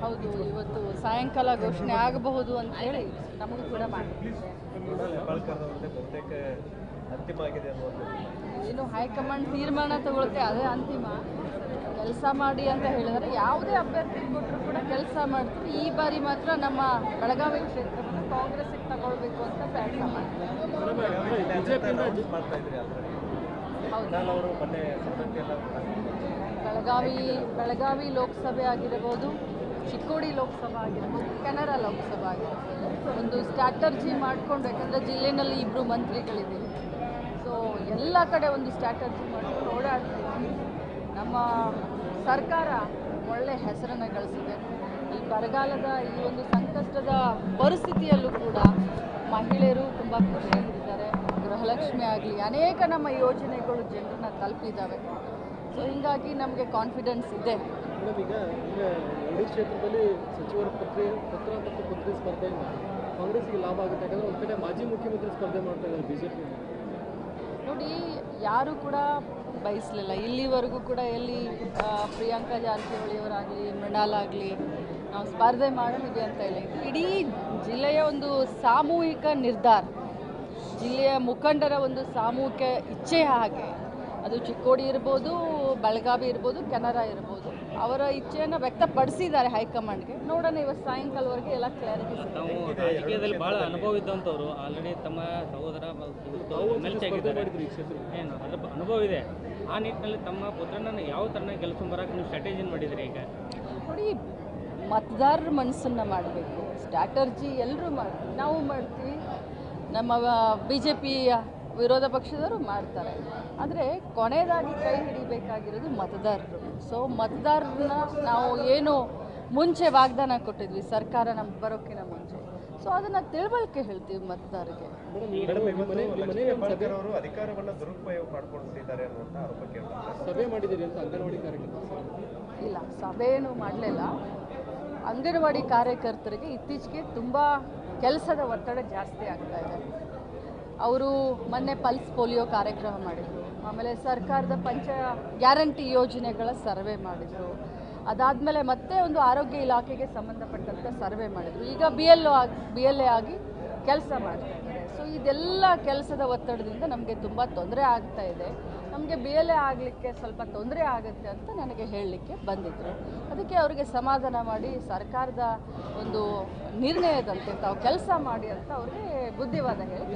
ಹೌದು ಇವತ್ತು ಸಾಯಂಕಾಲ ಘೋಷಣೆ ಆಗಬಹುದು ಅಂತ ಹೇಳಿ ನಮಗೂ ಕೂಡ ಏನು ಹೈಕಮಾಂಡ್ ತೀರ್ಮಾನ ತಗೊಳುತ್ತೆ ಅದೇ ಅಂತಿಮ. ಕೆಲಸ ಮಾಡಿ ಅಂತ ಹೇಳಿದರೆ ಯಾವುದೇ ಅಭ್ಯರ್ಥಿ ಕೊಟ್ಟರು ಕೂಡ ಕೆಲಸ ಮಾಡ್ತೀವಿ. ಈ ಬಾರಿ ಮಾತ್ರ ನಮ್ಮ ಬೆಳಗಾವಿ ಕ್ಷೇತ್ರವನ್ನು ಕಾಂಗ್ರೆಸ್ಸಿಗೆ ತಗೊಳ್ಬೇಕು ಅಂತ ಪ್ರಯತ್ನ ಮಾಡ್ತೀವಿ. ಹೌದು. ಬೆಳಗಾವಿ ಬೆಳಗಾವಿ ಲೋಕಸಭೆ ಆಗಿರಬಹುದು ಚಿಕ್ಕೋಡಿ ಲೋಕಸಭಾ ಆಗಿರ್ಬೋದು, ಕೆನರಾ ಲೋಕಸಭಾ ಆಗಿರ್ಬೋದು. ಒಂದು ಸ್ಟ್ರಾಟರ್ಜಿ ಮಾಡಿಕೊಂಡು ಯಾಕಂದರೆ ಜಿಲ್ಲೆನಲ್ಲಿ ಇಬ್ಬರು ಮಂತ್ರಿಗಳಿದ್ದೀವಿ. ಸೊ ಎಲ್ಲ ಕಡೆ ಒಂದು ಸ್ಟ್ರಾಟರ್ಜಿ ಮಾಡಿಕೊಂಡು ಓಡಾಡ್ತೀವಿ ನಮ್ಮ ಸರ್ಕಾರ ಒಳ್ಳೆ ಹೆಸರನ್ನು ಗಳಿಸಿದೆ. ಈ ಬರಗಾಲದ ಈ ಒಂದು ಸಂಕಷ್ಟದ ಪರಿಸ್ಥಿತಿಯಲ್ಲೂ ಕೂಡ ಮಹಿಳೆಯರು ತುಂಬ ಖುಷಿಯಾಗಿದ್ದಾರೆ. ಗೃಹಲಕ್ಷ್ಮಿ ಆಗಲಿ, ಅನೇಕ ನಮ್ಮ ಯೋಜನೆಗಳು ಜನರನ್ನ ತಲುಪಿದ್ದಾವೆ. ಸೊ ಹೀಗಾಗಿ ನಮಗೆ ಕಾನ್ಫಿಡೆನ್ಸ್ ಇದೆ. ಮೇಡಮ್ ಈಗ ಈಗ ಎರಡೂ ಕ್ಷೇತ್ರದಲ್ಲಿ ಸಚಿವರ ಪತ್ರ ಪತ್ರ ಮತ್ತು ಪತ್ರಿ ಸ್ಪರ್ಧೆಯಿಂದ ಕಾಂಗ್ರೆಸ್ಗೆ ಲಾಭ ಆಗುತ್ತೆ. ಯಾಕಂದ್ರೆ ಒಂದು ಕಡೆ ಮಾಜಿ ಮುಖ್ಯಮಂತ್ರಿ ಸ್ಪರ್ಧೆ ಮಾಡ್ತಾ ಇದ್ದಾರೆ ಬಿಜೆಪಿ ನೋಡಿ ಯಾರು ಕೂಡ ಬಯಸಲಿಲ್ಲ. ಇಲ್ಲಿವರೆಗೂ ಕೂಡ ಎಲ್ಲಿ ಪ್ರಿಯಾಂಕಾ ಜಾರಕಿಹೊಳಿಯವರಾಗಲಿ ಮೃಣಾಲ್ ಆಗಲಿ ನಾವು ಸ್ಪರ್ಧೆ ಮಾಡೋದಿದೆ ಅಂತ ಇಲ್ಲ. ಇಡೀ ಜಿಲ್ಲೆಯ ಒಂದು ಸಾಮೂಹಿಕ ನಿರ್ಧಾರ ಜಿಲ್ಲೆಯ ಮುಖಂಡರ ಒಂದು ಸಾಮೂಹಿಕ ಇಚ್ಛೆ ಹಾಗೆ ಅದು ಚಿಕ್ಕೋಡಿ ಇರ್ಬೋದು ಬೆಳಗಾವಿ ಇರ್ಬೋದು ಕೆನರಾ ಇರ್ಬೋದು. ಅವರ ಇಚ್ಛೆಯನ್ನು ವ್ಯಕ್ತಪಡಿಸಿದ್ದಾರೆ ಹೈಕಮಾಂಡ್ಗೆ. ನೋಡೋಣ ಇವತ್ತು ಸಾಯಂಕಾಲವರೆಗೆ ಎಲ್ಲ ಕ್ಲಾರಿಟಿ ತಾವು ರಾಜಕೀಯದಲ್ಲಿ ಬಹಳ ಅನುಭವ ಇದ್ದಂಥವ್ರು ಆಲ್ರೆಡಿ ತಮ್ಮ ಸಹೋದರ ಏನು ಅನುಭವ ಇದೆ. ಆ ನಿಟ್ಟಿನಲ್ಲಿ ತಮ್ಮ ಪುತ್ರನ ಯಾವ ಥರನ ಕೆಲಸ ಬರೋಕೆ ನೀವು ಸ್ಟ್ರಾಟಜಿನ್ ಮಾಡಿದ್ರಿ ಈಗ? ನೋಡಿ ಮತದಾರರ ಮನಸ್ಸನ್ನು ಮಾಡಬೇಕು ಸ್ಟ್ರಾಟರ್ಜಿ ಎಲ್ಲರೂ ಮಾಡ್ತೀವಿ ನಾವು ಮಾಡ್ತೀವಿ. ನಮ್ಮ ಬಿ ಜೆ ಪಿ ವಿರೋಧ ಪಕ್ಷದವರು ಮಾಡ್ತಾರೆ. ಆದರೆ ಕೊನೆಯದಾಗಿ ಕೈ ಹಿಡಿಬೇಕಾಗಿರೋದು ಮತದಾರರು. ಸೊ ಮತದಾರರನ್ನ ನಾವು ಏನು ಮುಂಚೆ ವಾಗ್ದಾನ ಕೊಟ್ಟಿದ್ವಿ ಸರ್ಕಾರ ನಮ್ಗೆ ಬರೋಕ್ಕಿಂತ ಮುಂಚೆ. ಸೊ ಅದನ್ನು ತಿಳುವಳಿಕೆ ಹೇಳ್ತೀವಿ ಮತದಾರರಿಗೆ. ಸಭೆ ಇಲ್ಲ ಸಭೆಯನ್ನು ಮಾಡಲಿಲ್ಲ. ಅಂಗನವಾಡಿ ಕಾರ್ಯಕರ್ತರಿಗೆ ಇತ್ತೀಚೆಗೆ ತುಂಬ ಕೆಲಸದ ಒತ್ತಡ ಜಾಸ್ತಿ ಆಗ್ತಾ ಇದೆ. ಅವರು ಮೊನ್ನೆ ಪಲ್ಸ್ ಪೋಲಿಯೋ ಕಾರ್ಯಕ್ರಮ ಮಾಡಿದರು. ಆಮೇಲೆ ಸರ್ಕಾರದ ಪಂಚ ಗ್ಯಾರಂಟಿ ಯೋಜನೆಗಳ ಸರ್ವೆ ಮಾಡಿದರು. ಅದಾದಮೇಲೆ ಮತ್ತೆ ಒಂದು ಆರೋಗ್ಯ ಇಲಾಖೆಗೆ ಸಂಬಂಧಪಟ್ಟಂಥ ಸರ್ವೆ ಮಾಡಿದರು. ಈಗ ಬಿ ಎಲ್ ಆಗಿ ಬಿ ಎಲ್ ಎ ಆಗಿ ಕೆಲಸ ಮಾಡ್ತಾ ಇದ್ದಾರೆ. ಸೊ ಇದೆಲ್ಲ ಕೆಲಸದ ಒತ್ತಡದಿಂದ ನಮಗೆ ತುಂಬ ತೊಂದರೆ ಆಗ್ತಾ ಇದೆ. ನಮಗೆ ಬಿ ಎಲ್ ಎ ಆಗಲಿಕ್ಕೆ ಸ್ವಲ್ಪ ತೊಂದರೆ ಆಗುತ್ತೆ ಅಂತ ನನಗೆ ಹೇಳಲಿಕ್ಕೆ ಬಂದಿದ್ದರು ಅದಕ್ಕೆ ಅವರಿಗೆ ಸಮಾಧಾನ ಮಾಡಿ ಸರ್ಕಾರದ ಒಂದು ನಿರ್ಣಯದಂತೆ ತಾವು ಕೆಲಸ ಮಾಡಿ ಅಂತ ಅವ್ರಿಗೆ ಬುದ್ಧಿವಾದ ಹೇಳಿ.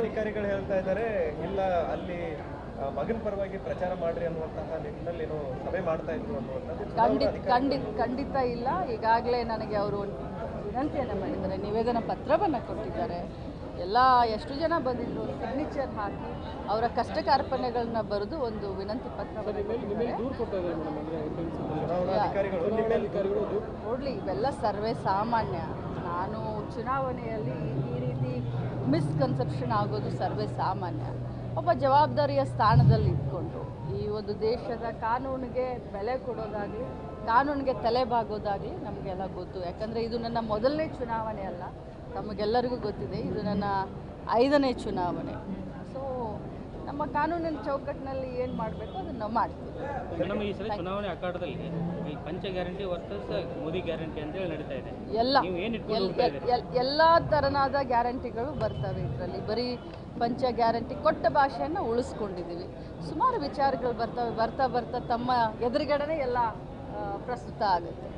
ಅಧಿಕಾರಿಗಳು ಹೇಳ್ತಾ ಇದ್ದಾರೆ ಇಲ್ಲ ಅಲ್ಲಿ ಮಗನ ಪರವಾಗಿ ಪ್ರಚಾರ ಮಾಡ್ರಿ ಅನ್ನುವಂತಹ ನಿಟ್ಟಿನಲ್ಲಿ ಸಭೆ ಮಾಡ್ತಾ ಇದ್ರು ಖಂಡಿತ ಖಂಡಿತ ಖಂಡಿತ ಇಲ್ಲ. ಈಗಾಗಲೇ ನನಗೆ ಅವರು ವಿನಂತಿಯನ್ನು ಮಾಡಿದ್ದಾರೆ. ನಿವೇದನ ಪತ್ರವನ್ನು ಕೊಟ್ಟಿದ್ದಾರೆ. ಎಲ್ಲ ಎಷ್ಟು ಜನ ಬಂದಿದ್ರು ಸಿಗ್ನೇಚರ್ ಹಾಕಿ ಅವರ ಕಷ್ಟ ಕಾರ್ಪಣ್ಯಗಳನ್ನ ಬರೆದು ಒಂದು ವಿನಂತಿ ಪತ್ರ ನೋಡಲಿ ಇವೆಲ್ಲ ಸರ್ವೇ ಸಾಮಾನ್ಯ. ನಾನು ಚುನಾವಣೆಯಲ್ಲಿ ಈ ರೀತಿ ಮಿಸ್ಕನ್ಸೆಪ್ಷನ್ ಆಗೋದು ಸರ್ವೇ ಸಾಮಾನ್ಯ. ಒಬ್ಬ ಜವಾಬ್ದಾರಿಯ ಸ್ಥಾನದಲ್ಲಿ ಇಟ್ಕೊಂಡು ಈ ಒಂದು ದೇಶದ ಕಾನೂನಿಗೆ ಬೆಲೆ ಕೊಡೋದಾಗಲಿ ಕಾನೂನಿಗೆ ತಲೆಬಾಗೋದಾಗಲಿ ನಮಗೆಲ್ಲ ಗೊತ್ತು. ಯಾಕಂದರೆ ಇದು ನನ್ನ ಮೊದಲನೇ ಚುನಾವಣೆ ಅಲ್ಲ. ತಮಗೆಲ್ಲರಿಗೂ ಗೊತ್ತಿದೆ ಇದು ನನ್ನ ಐದನೇ ಚುನಾವಣೆ. ಸೊ ನಮ್ಮ ಕಾನೂನಿನ ಚೌಕಟ್ಟಿನಲ್ಲಿ ಏನು ಮಾಡಬೇಕು ಅದನ್ನು ಮಾಡ್ತೀವಿ. ಈ ಸಲ ಚುನಾವಣೆ ಅಖಾಡದಲ್ಲಿ ಈ ಪಂಚ ಗ್ಯಾರಂಟಿ ವರ್ಸಸ್ ಮೋದಿ ಗ್ಯಾರಂಟಿ ಅಂತ ಹೇಳಿ ನಡೀತಾ ಇದೆ. ಎಲ್ಲ. ಎಲ್ಲ ಥರನಾದ ಗ್ಯಾರಂಟಿಗಳು ಬರ್ತವೆ ಇದರಲ್ಲಿ. ಬರೀ ಪಂಚ ಗ್ಯಾರಂಟಿ ಕೊಟ್ಟ ಭಾಷೆಯನ್ನು ಉಳಿಸ್ಕೊಂಡಿದ್ದೀವಿ. ಸುಮಾರು ವಿಚಾರಗಳು ಬರ್ತವೆ ಬರ್ತಾ ಬರ್ತಾ ತಮ್ಮ ಎದುರುಗಡೆನೆ ಎಲ್ಲ ಪ್ರಸ್ತುತ ಆಗುತ್ತೆ.